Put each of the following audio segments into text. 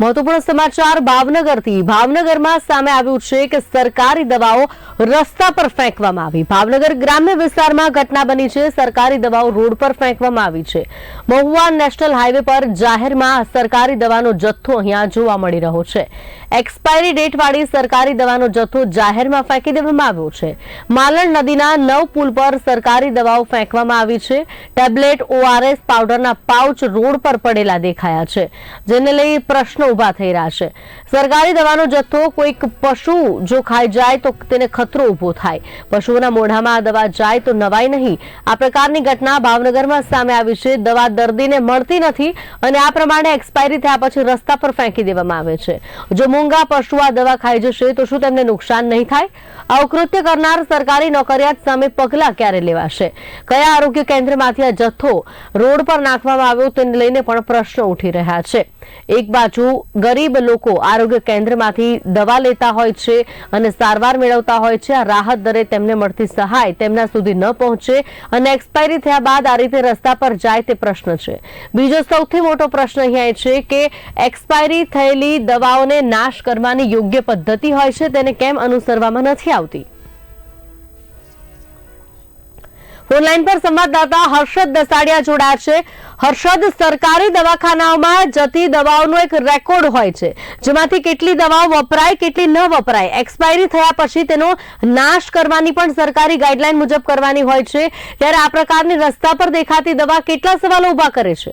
મહત્વપૂર્ણ સમાચાર ભાવનગરથી. ભાવનગરમાં સામે આવ્યું છે કે સરકારી દવાઓ રસ્તા પર ફેંકવામાં આવી. ભાવનગર ગ્રામ્ય વિસ્તારમાં ઘટના બની છે. સરકારી દવાઓ રોડ પર ફેંકવામાં આવી છે. મહુવા નેશનલ હાઈવે પર જાહેરમાં સરકારી દવાનો જથ્થો અહીંયા જોવા મળી રહ્યો છે. એક્સપાયરી ડેટવાળી સરકારી દવાનો જથ્થો જાહેરમાં ફેંકી દેવામાં આવ્યો છે. માલણ નદીના નવ પુલ પર સરકારી દવાઓ ફેંકવામાં આવી છે. ટેબ્લેટ, ઓઆરએસ, પાવડરના પાઉચ રોડ પર પડેલા દેખાયા છે. જેને લઈ પ્રશ્નો ઊભા થઈ રહ્યા છે. સરકારી દવાનો જથ્થો કોઈક પશુ જો ખાઈ જાય તો તેને ખતરો ઊભો થાય. પશુઓના મોઢામાં આ દવા જાય તો નવાય નહીં. આ પ્રકારની ઘટના ભાવનગરમાં સામે આવી છે. દવા દર્દીને મળતી નથી અને આ પ્રમાણે એક્સપાયરી થયા પછી રસ્તા પર ફેંકી દેવામાં આવે છે. જો મૂંગા પશુ આ દવા ખાઈ જશે તો શું તેમને નુકસાન નહીં થાય? અવકૃત્ય કરનાર સરકારી નોકરિયાત સામે પગલાં ક્યારે લેવાશે? કયા આરોગ્ય કેન્દ્રમાંથી આ જથ્થો રોડ પર નાખવામાં આવ્યો તેને લઈને પણ પ્રશ્નો ઉઠી રહ્યા છે. એક બાજુ ગરીબ લોકો આરોગ્ય કેન્દ્રમાંથી દવા લેતા હોય છે અને સારવાર મેળવતા હોય છે. આ રાહત દરે તેમને મળતી સહાય તેમના સુધી ન પહોંચે અને એક્સપાયરી થયા બાદ આ રીતે રસ્તા પર જાય તે પ્રશ્ન છે. બીજો સૌથી મોટો પ્રશ્ન અહીંયા એ છે કે એક્સપાયરી થયેલી દવાઓને નાશ કરવાની યોગ્ય પદ્ધતિ હોય છે તેને કેમ અનુસરવામાં નથી આવતી? ફોનલાઈન પર સંવાદદાતા હર્ષદ દસાડિયા જોડાયા છે. હર્ષદ, સરકારી દવાખાનાઓમાં જતી દવાઓનો એક રેકોર્ડ હોય છે, જેમાંથી કેટલી દવાઓ વપરાય, કેટલી ન વપરાય. એક્સપાયરી થયા પછી તેનો નાશ કરવાની પણ સરકારી ગાઈડલાઈન મુજબ કરવાની હોય છે. ત્યારે આ પ્રકારની રસ્તા પર દેખાતી દવા કેટલા સવાલો ઊભા કરે છે?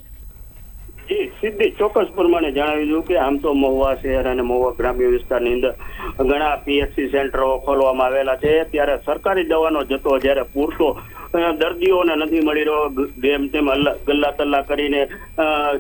જી ચોક્કસ પ્રમાણે જણાવી દઉં કે આમ તો મહુવા શહેર અને મહુવા ગ્રામ્ય વિસ્તારની અંદર ઘણા પીએચસી સેન્ટરો ખોલવામાં આવેલા છે. ત્યારે સરકારી દવાનો જથ્થો જ્યારે પૂરતો દર્દીઓને નથી મળી રહ્યો. જેમ તેમ ગલ્લા તલ્લા કરીને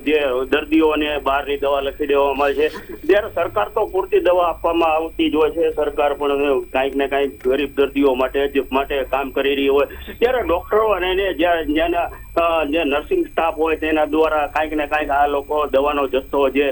જે દર્દીઓને બહારની દવા લખી દેવામાં આવે છે. જ્યારે સરકાર તો પૂરતી દવા આપવામાં આવતી જ હોય છે. સરકાર પણ કાંઈક ને કાંઈક ગરીબ દર્દીઓ માટે માટે કામ કરી રહી હોય. ત્યારે ડોક્ટરો અને જ્યાં અ, જે નર્સિંગ સ્ટાફ હોય તેના દ્વારા કાંઈક ને કાંઈક આ લોકો દવાનો જથ્થો જે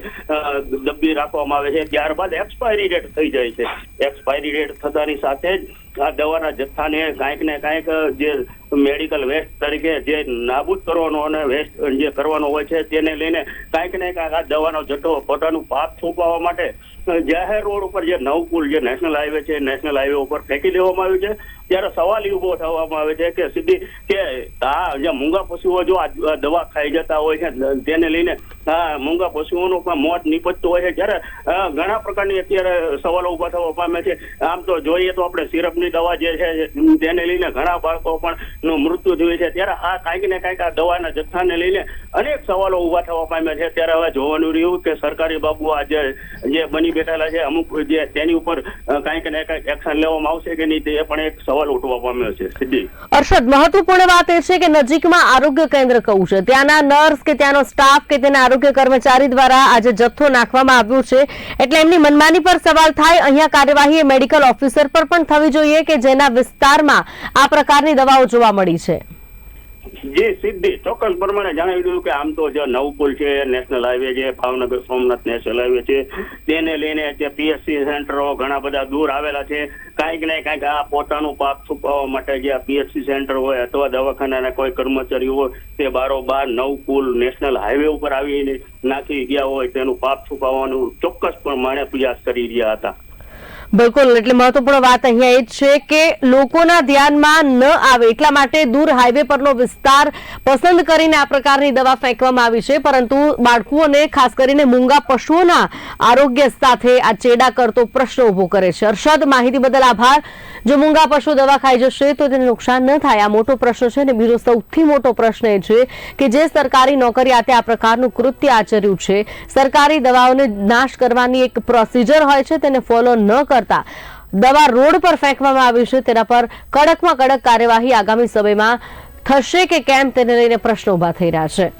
દબી રાખવામાં આવે છે, ત્યારબાદ એક્સપાયરી ડેટ થઈ જાય છે. એક્સપાયરી ડેટ થતાની સાથે જ આ દવાના જથ્થાને કાંઈક ને કાંઈક જે મેડિકલ વેસ્ટ તરીકે જે નાબૂદ કરવાનો અને વેસ્ટ જે કરવાનો હોય છે, તેને લઈને કાંઈક ને કાંઈક આ દવાનો જથ્થો પોતાનું પાપ છુપાવવા માટે જાહેર રોડ ઉપર જે નવ પુલ જે નેશનલ હાઈવે છે નેશનલ હાઈવે ઉપર ફેંકી દેવામાં આવ્યું છે. ત્યારે સવાલ એ ઊભો થવામાં આવે છે કે સીધી કે આ જે મૂંગા પશુઓ જો દવા ખાઈ જતા હોય છે, તેને લઈને આ મૂંગા પશુઓનું પણ મોત નીપજતું હોય છે. જ્યારે ઘણા પ્રકારની અત્યારે સવાલો ઊભા થવા પામે છે. આમ તો જોઈએ તો આપણે સિરપની દવા જે છે, તેને લઈને ઘણા બાળકો પણ નું મૃત્યુ થયું છે. ત્યારે આ કાંઈક ને કાંઈક આ દવાના જથ્થાને લઈને અનેક સવાલો ઊભા થવા પામ્યા છે. ત્યારે હવે જોવાનું રહ્યું કે સરકારી બાબુ આ જે જે બની બેઠેલા છે, અમુક જે તેની ઉપર કાંઈક ને કાંઈક એક્શન લેવામાં આવશે કે નહીં તે પણ એક સવાલ ઉઠવા પામ્યો છે. સિદ્ધિ. અર્ષદ મહત્વપૂર્ણ વાત એ છે કે નજીકમાં આરોગ્ય કેન્દ્ર કહું છે. ત્યાંના નર્સ કે ત્યાંનો સ્ટાફ કે તેના આરોગ્ય કર્મચારી દ્વારા આજે જથ્થો નાખવામાં આવ્યો છે. એટલે એમની મનમાની પર સવાલ થાય, અહીંયા કાર્યવાહી મેડિકલ ઓફિસર પર પણ થવી જોઈએ કે જેના વિસ્તારમાં આ પ્રકારની દવાઓ જોવા મળી છે. જી સિદ્ધિ ચોક્કસ પ્રમાણે જણાવી દીધું કે આમ તો જે નવપુલ છે નેશનલ હાઈવે છે, ભાવનગર સોમનાથ નેશનલ હાઈવે છે, તેને લઈને જે પીએસસી સેન્ટરો ઘણા બધા દૂર આવેલા છે. કાંઈક ને કાંઈક આ પોતાનું પાપ છુપાવવા માટે જે આ પીએચસી સેન્ટર હોય અથવા દવાખાનાના કોઈ કર્મચારી હોય, તે બારોબાર નવપુલ નેશનલ હાઈવે ઉપર આવીને નાખી ગયા હોય, તેનું પાપ છુપાવવાનું ચોક્કસ પ્રમાણે પ્રયાસ કરી રહ્યા હતા. બિલકુલ, એટલે મહત્વપૂર્ણ વાત અહીંયા એ છે કે લોકોના ધ્યાનમાં ન આવે એટલા માટે દૂર હાઈવે પરનો વિસ્તાર પસંદ કરીને આ પ્રકારની દવા ફેંકવામાં આવી છે. પરંતુ બાળકોને ખાસ કરીને મૂંગા પશુઓના આરોગ્ય સાથે આ ચેડા કરતો પ્રશ્ન ઊભો કરે છે. હર્ષદ માહિતી બદલ આભાર. જો મૂંગા પશુ દવા ખાઈ જશે તો તેને નુકસાન ન થાય. આ મોટો પ્રશ્ન છે અને બીજો સૌથી મોટો પ્રશ્ન એ છે કે જે સરકારી નોકરિયાતે આ પ્રકારનું કૃત્ય આચર્યું છે, સરકારી દવાઓને નાશ કરવાની એક પ્રોસિજર હોય છે, તેને ફોલો ન કરતા. દવા રોડ પર ફેંકવામાં આવી છે, તેના પર કડકમાં કડક કાર્યવાહી આગામી સમયમાં થશે કે કેમ, તેને લઈને પ્રશ્નો ઊભા થઈ રહ્યા છે.